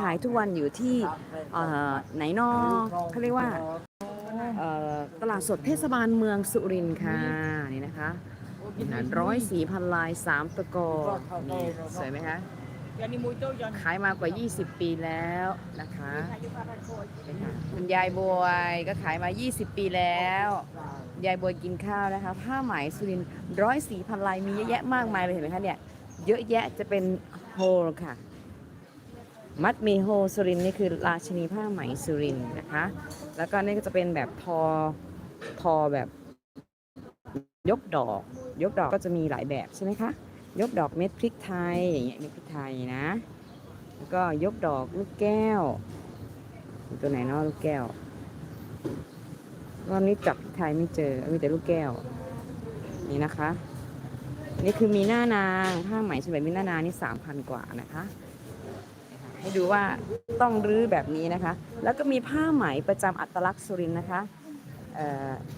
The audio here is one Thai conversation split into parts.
ขายทุกวันอยู่ที่ไหนนอเขาเรียกว่าตลาดสดเทศบาลเมืองสุรินทร์ค่ะนี่นะคะร้อยสี่พันลายสามตะกอนี่สวยไหมคะขายมากว่า 20 ปีแล้วนะคะคุณยายบวยก็ขายมา 20 ปีแล้ว ยายบวยกินข้าวนะคะ ผ้าไหมสุรินร้อยสีพันลายมีเยอะแยะมากมายเลยเห็นไหมคะเนี่ย เยอะแยะจะเป็นโฮลค่ะ มัดมีโฮสุรินนี่คือราชินีผ้าไหมสุรินนะคะ แล้วก็นี่ก็จะเป็นแบบทอทอแบบยกดอก ยกดอกก็จะมีหลายแบบใช่ไหมคะ ยกดอกเม็ดพริกไทยอย่างเงี้ยเม็ดพริกไทยนะ แล้วก็ยกดอกลูกแก้ว ตัวไหนเนาะลูกแก้วรอบนี้จับพริกไทยไม่เจอมีแต่ลูกแก้ว นี่นะคะ นี่คือมีหน้านางผ้าไหมฉบับมีหน้านางนี่สามพันกว่านะคะ ให้ดูว่าต้องรื้อแบบนี้นะคะ แล้วก็มีผ้าไหมประจำอัตลักษณ์สุรินนะคะเ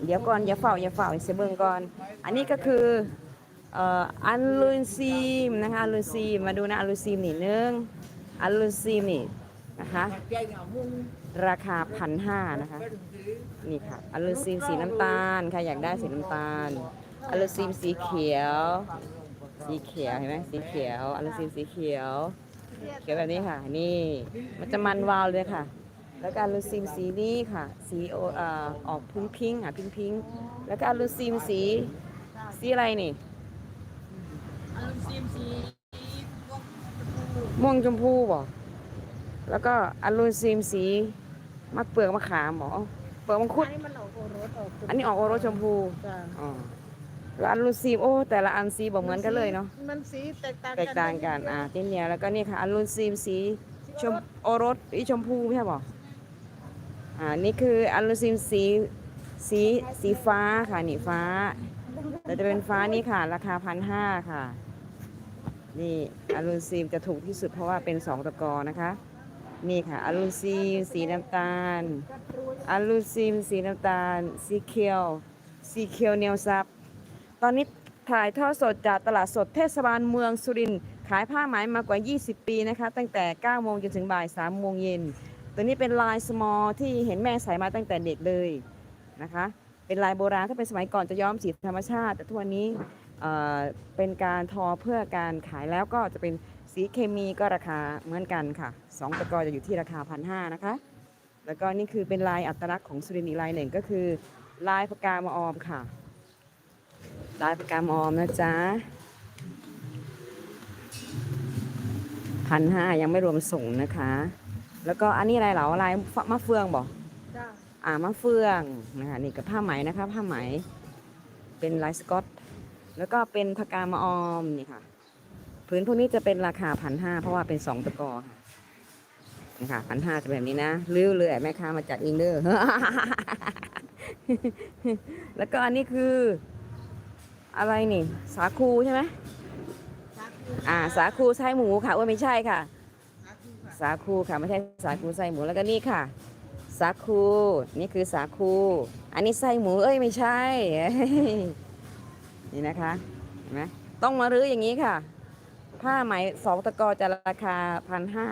เดี๋ยวก่อนอย่าเฝ้าอย่าเฝ้าเซเบิงก่อน อันนี้ก็คืออันลูนซีมนะคะอันลูนซีมมาดูนะอันลูนซีมนี่หนึงอันลูนซีมนี่นะคะราคาพันห้านะคะนี่ค่ะอัลลูซีมสีน้ำตาลใครอยากได้สีน้ำตาลอัลลูซีมสีเขียว สีเขียวเห็นไหมสีเขียวอัลลูซีมสีเขียว เขียวแบบนี้ค่ะ นี่ มันจะมันวาวเลยค่ะ แล้วก็อัลลูซีมสีนี้ค่ะ สีโอเอ่อออกพิงพิงค์อะพิงพิงค์แล้วก็อัลลูซีมสี สีอะไรนี่ม่วงชมพูบ่แล้วก็อัลลูซีมสีมะเปลือกมะขามบ่เปลือกมังคุด อันนี้มันออกโอรสออกอันนี้ออกโอรสชมพูจ้ะอ๋อแล้วอันลูซีมโอ้แต่ละอันสีบอกเหมือนกันเลยเนาะมันสีแตกต่างแตกต่างกันอ่าเจนเนียแล้วก็นี่ค่ะอันลูซีมสีชมโอรสอีชมพูใช่ป่ะอ่านี่คืออันลูซีมสีสีสีฟ้าค่ะนี่ฟ้าแต่จะเป็นฟ้านี่ค่ะ ราคาพันห้าค่ะ นี่อัลลูซีมจะถูกที่สุดเพราะว่าเป็นสองตะกอนะคะ นี่ค่ะอัลลูซีมสีน้ำตาลอัลลูซีมสีน้ำตาล สีเขียว สีเขียวเหนียวซับ ตอนนี้ถ่ายทอดสดจากตลาดสดเทศบาลเมืองสุรินทร์ขายผ้าไหมมากว่า 20 ปีนะคะ ตั้งแต่ 9 โมงจนถึงบ่าย 3 โมงเย็น ตัวนี้เป็นลายสมอลที่เห็นแม่ใส่มาตั้งแต่เด็กเลยนะคะ เป็นลายโบราณถ้าเป็นสมัยก่อนจะย้อมสีธรรมชาติ แต่ทุกวันนี้เเป็นการทอเพื่อการขายแล้วก็จะเป็นสีเคมีก็ราคาเหมือนกันค่ะสองตะกอจะอยู่ที่ราคาพันห้านะคะ แล้วก็นี่คือเป็นลายอัตลักษณ์ของสุรินทร์อีกลายหนึ่งก็คือ ลายพกามออมค่ะ ลายปากกามอมนะจ๊ะพันห้ายังไม่รวมส่งนะคะ แล้วก็อันนี้อะไรเหรอลายมะเฟืองบอกจ้ะอ่ามะเฟืองนะคะนี่กับผ้าไหมนะคะ ผ้าไหม เป็นลายสกอต แล้วก็เป็นพากามออมนี่ค่ะพื้นพวกนี้จะเป็นราคาพันห้าเพราะว่าเป็นสองตะกอค่ะนี่ค่ะพันห้าจะแบบนี้นะริ้วเลยแม่ค้ามาจากอินเดอร์แล้วก็อันนี้คือ อะไรนี่ สาคูใช่ไหมอ่า สาคูไส้หมูค่ะว่าไม่ใช่ค่ะ สาคูค่ะไม่ใช่สาคูไส้หมูแล้วก็นี่ค่ะ สาคูนี่คือสาคู อันนี้ไส้หมูเอ้ยไม่ใช่ นี่นะคะเห็นไหมต้องมารื้ออย่างนี้ค่ะ ผ้าไหมสองตะกอจะราคาพันห้า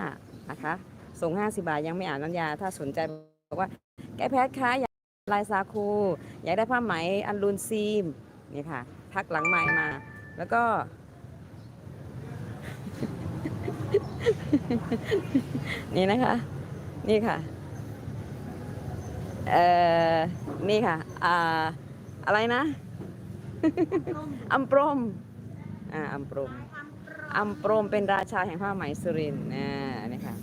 นะคะส่งห้าสิบาทยังไม่อ่านน้ำยา ถ้าสนใจบอกว่า แกแพทย์คะอยากลายสาคู อยากได้ผ้าไหมอันลูนซีมนี่ค่ะ ทักหลังไม้มา แล้วก็ นี่นะคะ นี่ค่ะ เอ่อ นี่ค่ะ อ่า อะไรนะ อัมปรม อ่า อัมปรม อัมปรมเป็นราชาแห่งผ้าไหมสุรินทร์นะนี่ค่ะ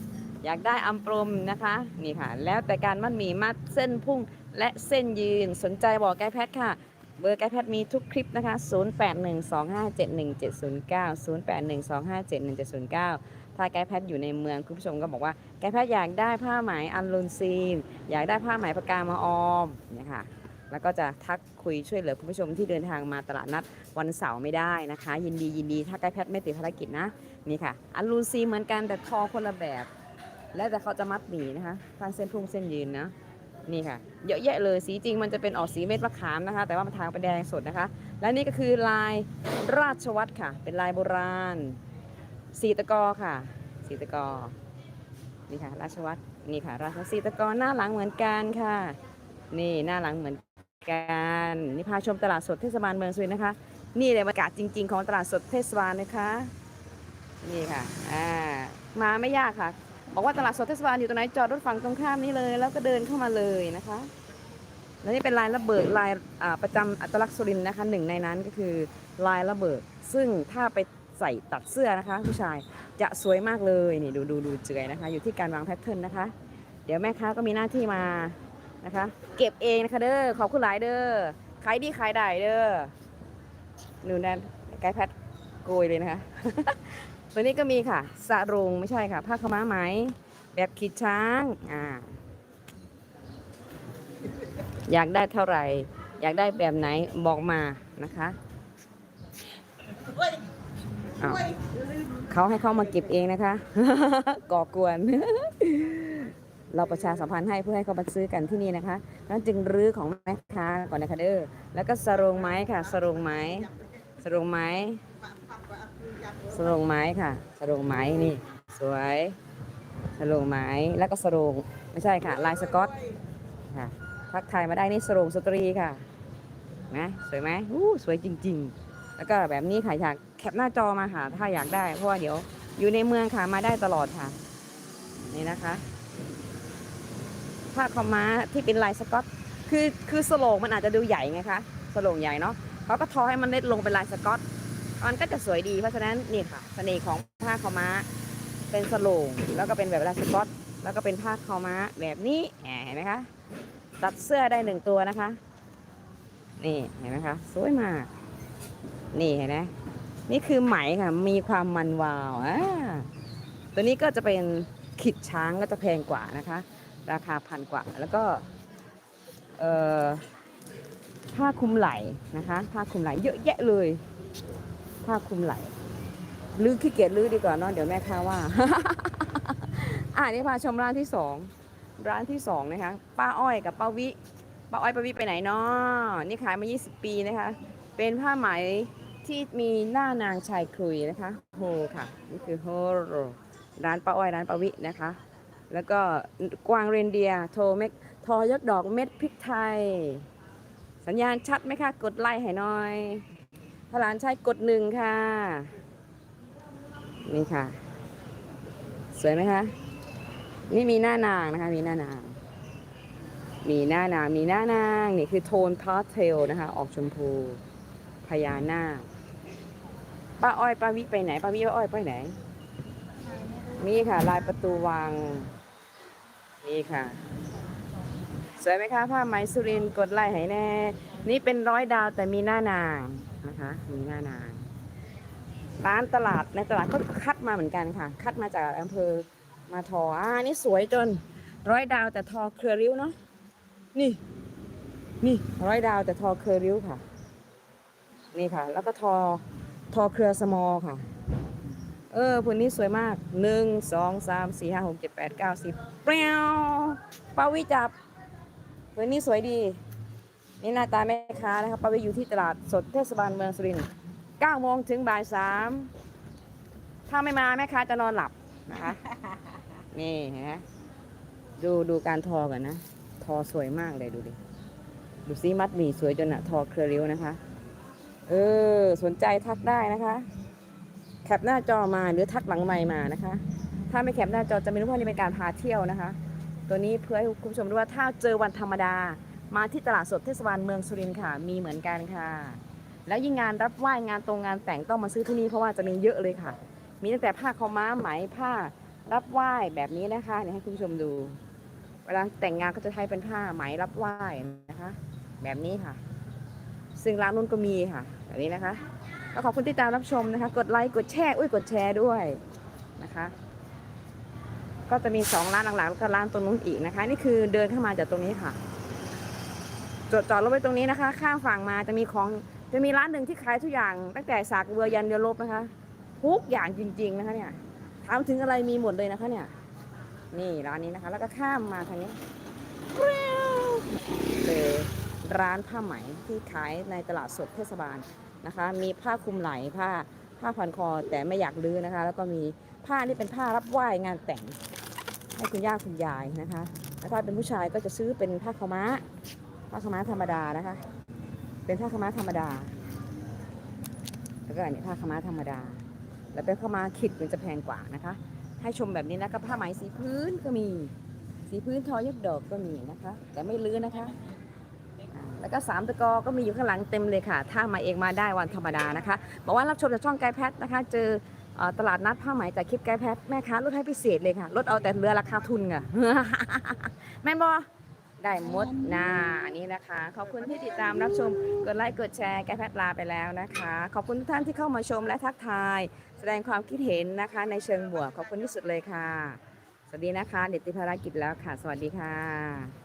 อยากได้อัมปรมนะคะ นี่ค่ะ แล้วแต่การมัดหมี่มัดเส้นพุ่งและเส้นยืนสนใจบอกแก้แพทย์ค่ะ เบอร์แก้แพทย์มีทุกคลิปนะคะ 0812571709 0812571709 ถ้าแก้แพทย์อยู่ในเมืองคุณผู้ชมก็บอกว่าแก้แพทย์อยากได้ผ้าไหมอันลูนซีน อยากได้ผ้าไหมปากกามาออมเนี่ยค่ะแล้วก็จะทักคุยช่วยเหลือคุณผู้ชมที่เดินทางมาตลาดนัดวันเสาร์ไม่ได้นะคะ ยินดียินดีถ้าแก้แพทย์ไม่ติดภารกิจนะนี่ค่ะ อันลูนซีนเหมือนกันแต่ทอคนละแบบ แล้วแต่เขาจะมัดหมีนะคะทางเส้นพุ่งเส้นยืนนะ นี่ค่ะ เยอะแยะเลยสีจริงมันจะเป็นออกสีเม็ดมะขามนะคะ แต่ว่ามันทางเป็นแดงสดนะคะ และนี่ก็คือลายราชวัตรค่ะ เป็นลายโบราณ สีตะกอค่ะ สีตะกอ นี่ค่ะ ราชวัตรนี่ค่ะ ราชสีตะกรหน้าหลังเหมือนกันค่ะ นี่หน้าหลังเหมือนกันนี่พาชมตลาดสดเทศบาลเมืองสุรินทร์นะคะ นี่เลยบรรยากาศจริง ๆ ของตลาดสดเทศบาลนะคะ นี่ค่ะ อ่า มาไม่ยากค่ะ บอกว่าตลาดสดเทศบาลอยู่ตรงไหนจอดรถฝั่งตรงข้ามนี้เลย แล้วก็เดินเข้ามาเลยนะคะ แล้วนี่เป็นลายระเบิดลายประจำอัตลักษณ์สุรินนะคะหนึ่งในนั้นก็คือลายระเบิด ซึ่งถ้าไปใส่ตัดเสื้อนะคะ ผู้ชายจะสวยมากเลยนี่ดูดูดูเจยนะคะ อยู่ที่การวางแพทเทิร์นนะคะ เดี๋ยวแม่ค้าก็มีหน้าที่มานะคะ เก็บเองนะคะเด้อขอบคุณหลายเด้อขายดีขายได้เด้อหนูแนนไกด์แพทโกยเลยนะคะ ตัวนี้ก็มีค่ะสะรงไม่ใช่ค่ะ ผ้าขม้าไหม แบบขีดช้างอ่าอยากได้เท่าไหร่ อยากได้แบบไหนบอกมานะคะอ้าวเขาให้เข้ามาเก็บเองนะคะ ก่อกวน เราประชาสัมพันธ์ให้เพื่อให้เขามาซื้อกันที่นี่นะคะแล้วจึงรื้อของแม่ค้าก่อนนะคะเด้อแล้วก็สรงไม้ค่ะ สรงไม้สรงไม้ สรงไม้ค่ะสรงไม้นี่ สวยสรงไม้แล้วก็สรงไม่ใช่ค่ะ ลายสกอตค่ะทักทายมาได้นี่สรงสตรีค่ะนะสวยไหมอู้สวยจริง ๆ แล้วก็แบบนี้ค่ะอยากแคปหน้าจอมาค่ะถ้าอยากได้ เพราะว่าเดี๋ยวอยู่ในเมืองค่ะมาได้ตลอดค่ะ นี่นะคะผ้าขาวม้าที่เป็นลายสกอตคือคือสโลงมันอาจจะดูใหญ่ไงคะสโลงใหญ่เนาะเขาก็ทอให้มันเล็ดลงเป็นลายสกอต มันก็จะสวยดีเพราะฉะนั้นนี่ค่ะเสน่ห์ของผ้าขาวม้า เป็นสโลงแล้วก็เป็นแบบลาสกอต แล้วก็เป็นผ้าขาวม้าแบบนี้เห็นไหมคะตัดเสื้อได้หนึ่งตัวนะคะ นี่เห็นไหมคะสวยมาก นี่เห็นไหมนี่คือไหมค่ะมีความมันวาวอ่าตัวนี้ก็จะเป็นขิดช้างก็จะแพงกว่านะคะ ราคาพันกว่าแล้วก็เอ่อผ้าคลุมไหล่นะคะ ผ้าคลุมไหล่เยอะแยะเลย ผ้าคลุมไหล่ลื้อขี้เกียจลื้อดีกว่าเนาะเดี๋ยวแม่ค้าว่า อ่านี่พาชมร้านที่สองร้านที่สองนะคะป้าอ้อยกับป้าวิป้าอ้อยป้าวิไปไหนเนาะนี่ขายมา 20 ปีนะคะ เป็นผ้าไหมที่มีหน้านางชายคุยนะคะโฮค่ะนี่คือโฮร้านป้าอ้อยร้านป้าวินะคะ แล้วก็กวางเรนเดียร์โทเม็กทอยกดอกเม็ดพริกไทย สัญญาณชัดไหมคะ กดไลค์ให้หน่อย ถ้าหลานใช้กดหนึ่งค่ะ นี่ค่ะ สวยไหมคะ นี่มีหน้านางนะคะ มีหน้านาง มีหน้านาง มีหน้านาง นี่คือโทนพาสเทลนะคะ ออกชมพูพญานาคป้าอ้อยป้าวิไปไหนป้าวิป้าอ้อยไปไหน นี่ค่ะ ลายประตูวัง นี่ค่ะ สวยไหมคะผ้าไหมสุรินกดไลค์ให้แน่ นี่เป็นร้อยดาวแต่มีหน้านางนะคะ มีหน้านาง ร้านตลาดในตลาดก็คัดมาเหมือนกันค่ะ คัดมาจากอำเภอมาทออ่านี่สวยจน ร้อยดาวแต่ทอเครือริ้วเนาะนี่ นี่ร้อยดาวแต่ทอเครือริ้วค่ะ นี่ค่ะ แล้วก็ทอทอเครือสมอค่ะ เออผืนนี้สวยมากหนึ่งสองสามสี่ห้าหกเจ็ดแปดเก้าสิบเปรี้ยวปาวิจับผืนนี้สวยดี นี่หน้าตาแม่ค้านะคะปาวิอยู่ที่ตลาดสดเทศบาลเมืองสุรินทร์เก้าโมงถึงบ่ายสามถ้าไม่มาแม่ค้าจะนอนหลับนะคะ นี่เห็นไหมดูดูการทอกันนะ ทอสวยมากเลยดูดิ ดูซิมัดหมี่สวยจนอะทอเครือริ้วนะคะ เออ สนใจทักได้นะคะแคปหน้าจอมาหรือทักหลังไมมานะคะ ถ้าไม่แคปหน้าจอจะไม่รู้ว่านี่เป็นการพาเที่ยวนะคะ ตัวนี้เพื่อให้คุณผู้ชมรู้ว่าถ้าเจอวันธรรมดา มาที่ตลาดสดเทศบาลเมืองสุรินทร์ค่ะ มีเหมือนกันค่ะ แล้วยิ่งงานรับไหว้งานตรงงานแต่งต้องมาซื้อที่นี่เพราะว่าจะมีเยอะเลยค่ะ มีตั้งแต่ผ้าขาวม้าไหมผ้ารับไหว้แบบนี้นะคะเดี๋ยวให้คุณผู้ชมดู เวลาแต่งงานก็จะใช้เป็นผ้าไหมรับไหว้นะคะ แบบนี้ค่ะ ซึ่งร้านนู้นก็มีค่ะ แบบนี้นะคะก็ขอบคุณที่ตามรับชมนะคะ กดไลค์กดแชร์อุ้ยกดแชร์ด้วยนะคะ ก็จะมีสองร้านหลังๆแล้วก็ร้านตรงนู้นอีกนะคะ นี่คือเดินเข้ามาจากตรงนี้ค่ะ จอดจอดรถไว้ตรงนี้นะคะ ข้ามฝั่งมาจะมีของจะมีร้านหนึ่งที่ขายทุกอย่าง ตั้งแต่สากเบือยันเรือลบนะคะทุกอย่างจริง ๆ นะคะเนี่ยถามถึงอะไรมีหมดเลยนะคะเนี่ย นี่ร้านนี้นะคะ แล้วก็ข้ามมาทางนี้เจอร้านผ้าไหมที่ขายในตลาดสดเทศบาลนะคะ มีผ้าคลุมไหล่ผ้าผ้าพันคอแต่ไม่อยากลื้อนะคะ แล้วก็มีผ้าที่เป็นผ้ารับไหว้งานแต่งให้คุณย่าคุณยายนะคะ แล้วถ้าเป็นผู้ชายก็จะซื้อเป็นผ้าขาวม้า ผ้าขม้าธรรมดานะคะ เป็นผ้าขม้าธรรมดา แล้วก็อันนี้ผ้าขม้าธรรมดา แล้วเป็นผ้าขม้าขิดมันจะแพงกว่านะคะ ให้ชมแบบนี้นะคะผ้าไหมสีพื้นก็มี สีพื้นทอยักดอกก็มีนะคะ แต่ไม่ลื้อนะคะ แล้วก็สามตะกอก็มีอยู่ข้างหลังเต็มเลยค่ะ ถ้ามาเองมาได้วันธรรมดานะคะ บอกว่ารับชมจากช่องไกด์แพทนะคะ เจออตลาดนัดผ้าไหมจากคลิปไกด์แพทแม่ค้าลดให้พิเศษเลยค่ะ ลดเอาแต่เรือราคาทุนค่ะ แม่นบอ ได้หมดนะอันนี้นะคะ ขอบคุณที่ติดตามรับชม กดไลค์กดแชร์แกแพทลาไปแล้วนะคะ ขอบคุณทุกท่านที่เข้ามาชมและทักทาย แสดงความคิดเห็นนะคะ ในเชิงบวกขอบคุณที่สุดเลยค่ะ สวัสดีนะคะ เด็ดติภารกิจแล้วค่ะ สวัสดีค่ะ